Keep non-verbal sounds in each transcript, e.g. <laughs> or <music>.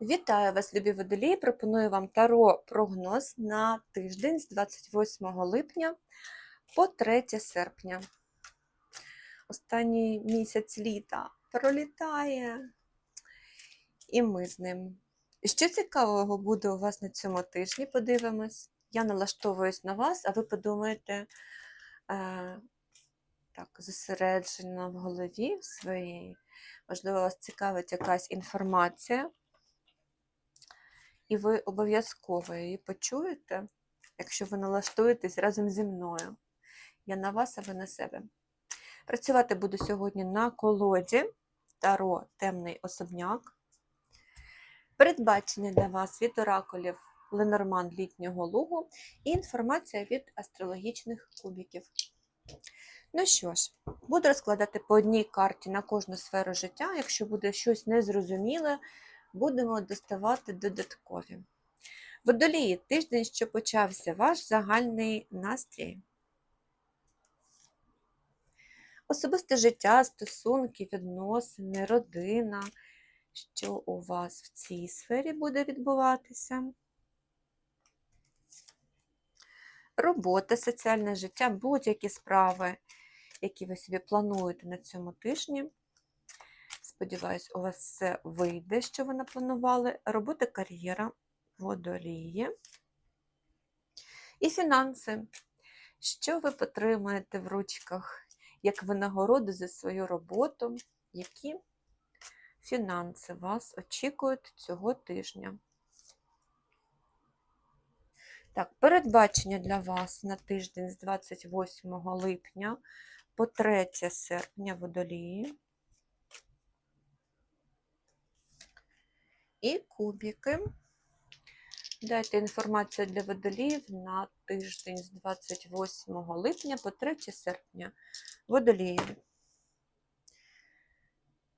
Вітаю вас, любі водолії! Пропоную вам таро прогноз на тиждень з 28 липня по 3 серпня. Останній місяць літа пролітає, і ми з ним. Що цікавого буде у вас на цьому тижні? Подивимось. Я налаштовуюсь на вас, а ви подумаєте е, так, зосереджено в голові своїй. Можливо, вас цікавить якась інформація. І ви обов'язково її почуєте, якщо ви налаштуєтесь разом зі мною. Я на вас, а ви на себе. Працювати буду сьогодні на колоді Таро Темний особняк. Передбачення для вас від оракулів Ленорман літнього лугу і інформація від астрологічних кубиків. Ну що ж, буду розкладати по одній карті на кожну сферу життя. Якщо буде щось незрозуміле, будемо доставати додаткові. Водолії, тиждень, що почався, ваш загальний настрій. Особисте життя, стосунки, відносини, родина. Що у вас в цій сфері буде відбуватися? Робота, соціальне життя, будь-які справи, які ви собі плануєте на цьому тижні. Сподіваюсь, у вас все вийде, що ви напланували. Робота, кар'єра, водолії. І фінанси. Що ви потримаєте в ручках як винагороду за свою роботу? Які фінанси вас очікують цього тижня? Так, передбачення для вас на тиждень з 28 липня по 3 серпня водолії. І кубики. Дайте інформацію для водоліїв на тиждень з 28 липня по 3 серпня. Водолії.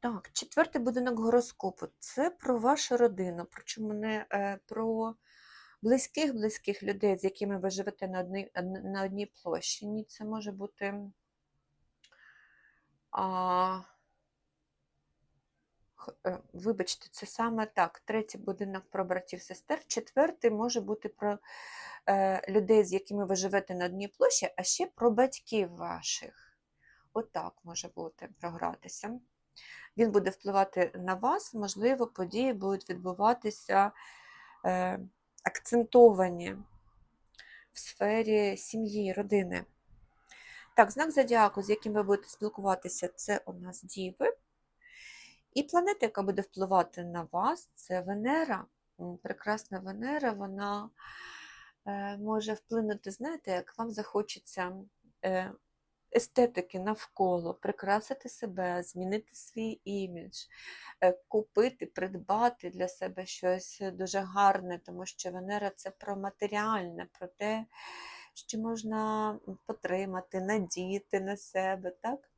Так, четвертий будинок гороскопу. Це про вашу родину, причому не е, про близьких-близьких людей, з якими ви живете на одній, на одній площині. Це може бути. А, Вибачте, це саме так. Третій будинок про братів-сестер, четвертий може бути про е, людей, з якими ви живете на одній площі, а ще про батьків ваших. Отак може бути програтися. Він буде впливати на вас, можливо, події будуть відбуватися е, акцентовані в сфері сім'ї, родини. Так, знак зодіаку, з яким ви будете спілкуватися, це у нас діви. І планета, яка буде впливати на вас, це Венера. Прекрасна Венера, вона е, може вплинути, знаєте, як вам захочеться е, естетики навколо, прикрасити себе, змінити свій імідж, е, купити, придбати для себе щось дуже гарне, тому що Венера це про матеріальне, про те, що можна потримати, надіяти на себе. так?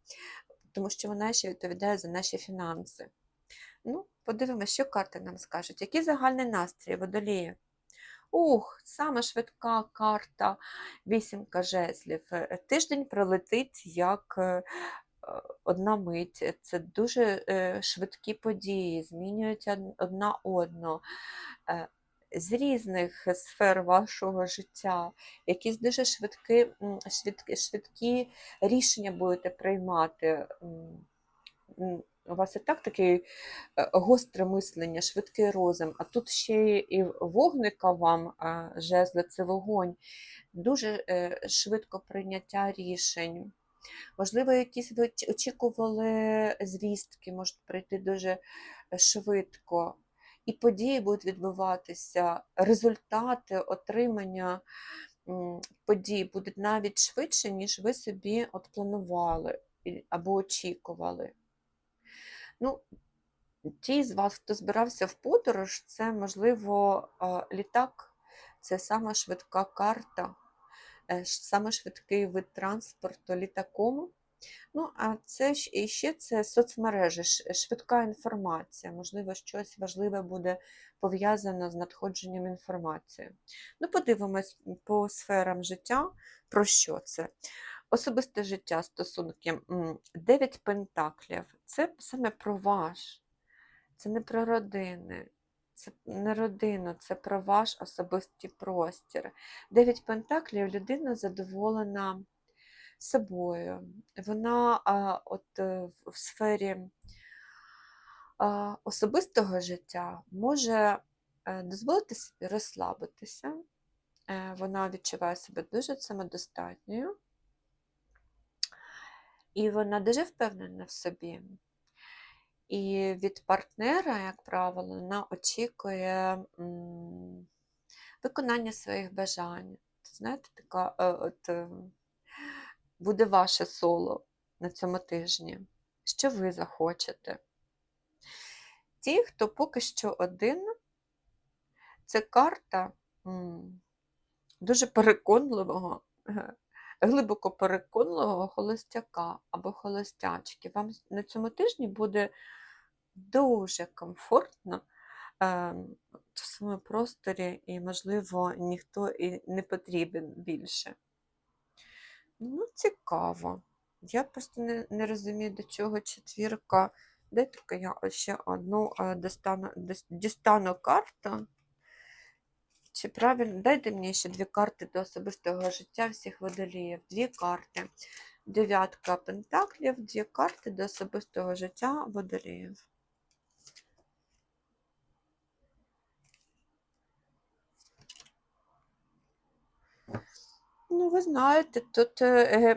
Тому що вона ще відповідає за наші фінанси. Ну, подивимося, що карти нам скажуть. Який загальний настрій водолії? Ух, саме швидка карта, вісімка жезлів. Е, Тиждень пролетить як е, одна мить. Це дуже е, швидкі події, змінюються одна одну з різних сфер вашого життя, якісь дуже швидкі, швидкі, швидкі рішення будете приймати. У вас і так таке е, гостре мислення, швидкий розум, а тут ще і вогника вам жезли, це вогонь, дуже е, швидко прийняття рішень. Можливо, якісь ви очікували звістки, можуть прийти дуже швидко і події будуть відбуватися, результати отримання подій будуть навіть швидше, ніж ви собі от планували або очікували. Ну, Ті з вас, хто збирався в подорож, це, можливо, літак, це сама швидка карта, е, саме швидкий вид транспорту літаком. Ну, а це ж і ще це соцмережі, швидка інформація, можливо, щось важливе буде пов'язане з надходженням інформації. Ну, подивимось по сферам життя, про що це. Особисте життя, стосунки, дев'ять пентаклів це саме про ваш, це не про родини, це не родина, це про ваш особистий простір. Дев'ять пентаклів людина задоволена собою. Вона а, от е, в- сфері а, особистого життя може е, дозволити собі розслабитися. Е, Вона відчуває себе дуже самодостатньою. І вона дуже впевнена в собі. І від партнера, як правило, вона очікує виконання своїх бажань. Знаєте, така от, буде ваше соло на цьому тижні. Що ви захочете? Ті, хто поки що один, це карта дуже переконливого, <laughs> глибоко переконливого холостяка або холостячки. Вам на цьому тижні буде дуже комфортно е, в своєму просторі, і, можливо, ніхто і не потрібен більше. Ну, цікаво. Я просто не, не розумію, до чого четвірка. Дайте-ка я ще одну е, достану, дістану карту. Чи правильно? Дайте мені ще дві карти до особистого життя всіх водоліїв. Дві карти. Дев'ятка пентаклів, дві карти до особистого життя водоліїв. Ну, ви знаєте, тут е, е,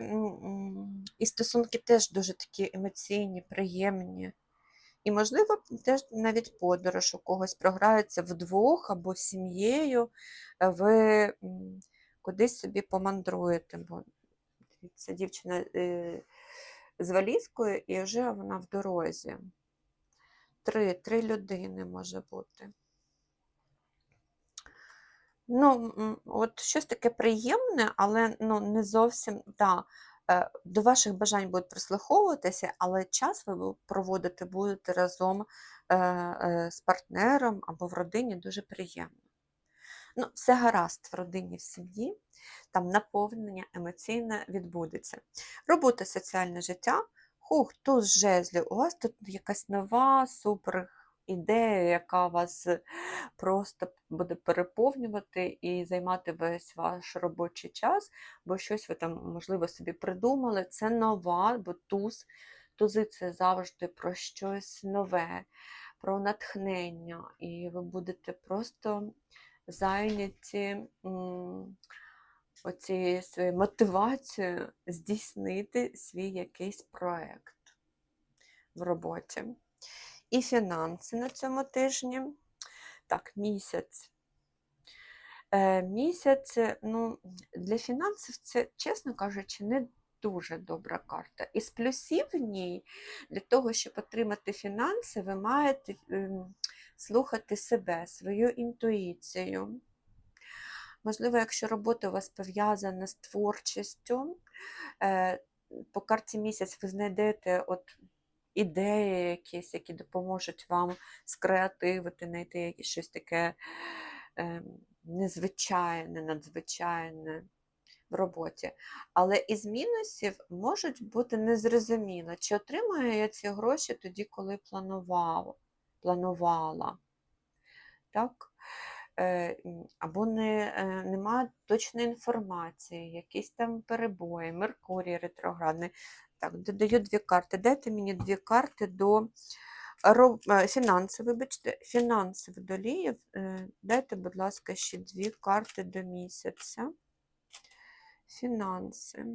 і стосунки теж дуже такі емоційні, приємні. І, можливо, теж навіть подорож у когось програється вдвох або з сім'єю, ви кудись собі помандруєте. Бо дивіться, дівчина е, з валізкою і вже вона в дорозі. Три, три людини може бути. Ну, от щось таке приємне, але ну, не зовсім да, е, до ваших бажань будуть прислуховуватися, але час ви проводити будете разом е, е, з партнером або в родині дуже приємно. Ну, все гаразд в родині, в сім'ї, там наповнення емоційне відбудеться. Робота, соціальне життя, хух, туз жезлів, у вас тут якась нова супер ідея, яка вас просто буде переповнювати і займати весь ваш робочий час, бо щось ви там, можливо, собі придумали. Це нова, бо туз, тузи це завжди про щось нове, про натхнення, і ви будете просто зайняті оцією своєю мотивацією здійснити свій якийсь проект в роботі. І фінанси на цьому тижні. Так, місяць. Е, місяць, е, ну, для фінансів це, чесно кажучи, не дуже добра карта. Із плюсів в ній, для того, щоб отримати фінанси, ви маєте ем, слухати себе, свою інтуїцію. Можливо, якщо робота у вас пов'язана з творчістю, е, по карті місяць ви знайдете от ідеї якісь, які допоможуть вам скреативити, знайти якесь щось таке е, незвичайне, надзвичайне в роботі. Але із мінусів можуть бути незрозуміло, чи отримаю я ці гроші тоді, коли планував, планувала. Так? Е, Або не, е, немає точної інформації, якісь там перебої, Меркурій ретроградний. Так, додаю дві карти. Дайте мені дві карти до роб- е, фінанси, вибачте, фінанси водоліїв. Е, Дайте, будь ласка, ще дві карти до місяця. Фінанси.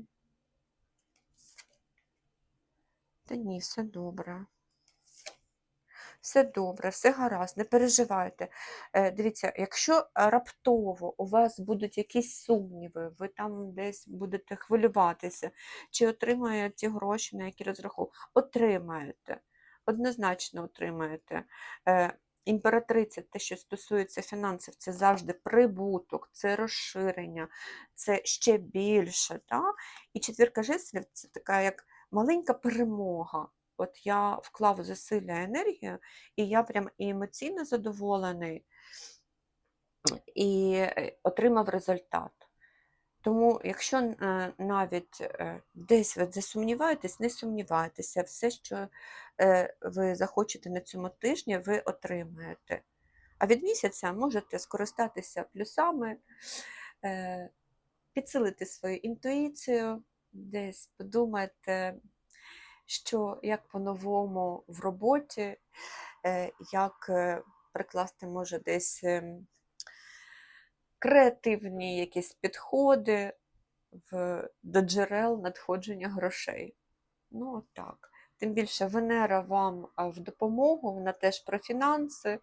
Та ні, все добре. Все добре, все гаразд, не переживайте. Е, Дивіться, якщо раптово у вас будуть якісь сумніви, ви там десь будете хвилюватися, чи отримаєте ті гроші, на які розраховували, отримаєте, однозначно отримаєте. Е, Імператриця, те, що стосується фінансів, це завжди прибуток, це розширення, це ще більше. Та? І четвірка жезлів це така як маленька перемога. От я вклав зусилля енергію, і я прям і емоційно задоволений, і е, отримав результат. Тому, якщо е, навіть е, десь ви засумніваєтесь, не сумнівайтеся, все, що ви захочете на цьому тижні, ви отримаєте. А від місяця можете скористатися плюсами, підсилити свою інтуїцію, десь подумайте, що як по-новому в роботі, е, як е, прикласти може десь ем, креативні якісь підходи в, до джерел надходження грошей. Ну, от так. Тим більше Венера вам в допомогу, вона теж про фінанси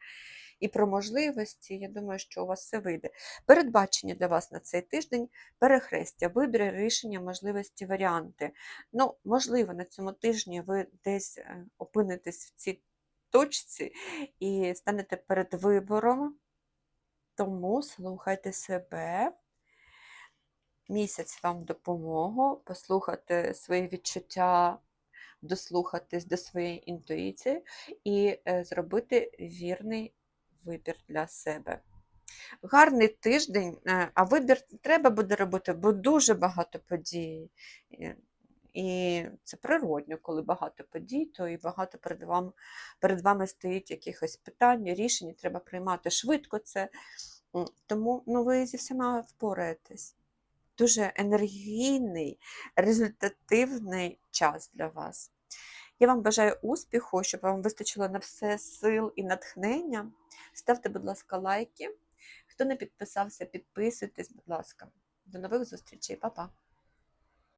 і про можливості. Я думаю, що у вас все вийде. Передбачення для вас на цей тиждень перехрестя, вибір, рішення, можливості, варіанти. Ну, можливо, на цьому тижні ви десь е, опинитесь в цій точці і станете перед вибором. Тому слухайте себе. Місяць вам допомогу, послухати свої відчуття, дослухатись до своєї інтуїції і е, зробити вірний вибір для себе. Гарний тиждень, е, а вибір треба буде робити, бо дуже багато подій. І це природньо, коли багато подій, то і багато перед вами, перед вами стоїть якихось питань, рішень, треба приймати швидко це. Тому ну, ви зі всіма впораєтесь. Дуже енергійний, результативний час для вас. Я вам бажаю успіху, щоб вам вистачило на все сил і натхнення. Ставте, будь ласка, лайки. Хто не підписався, підписуйтесь, будь ласка. До нових зустрічей, Па-па!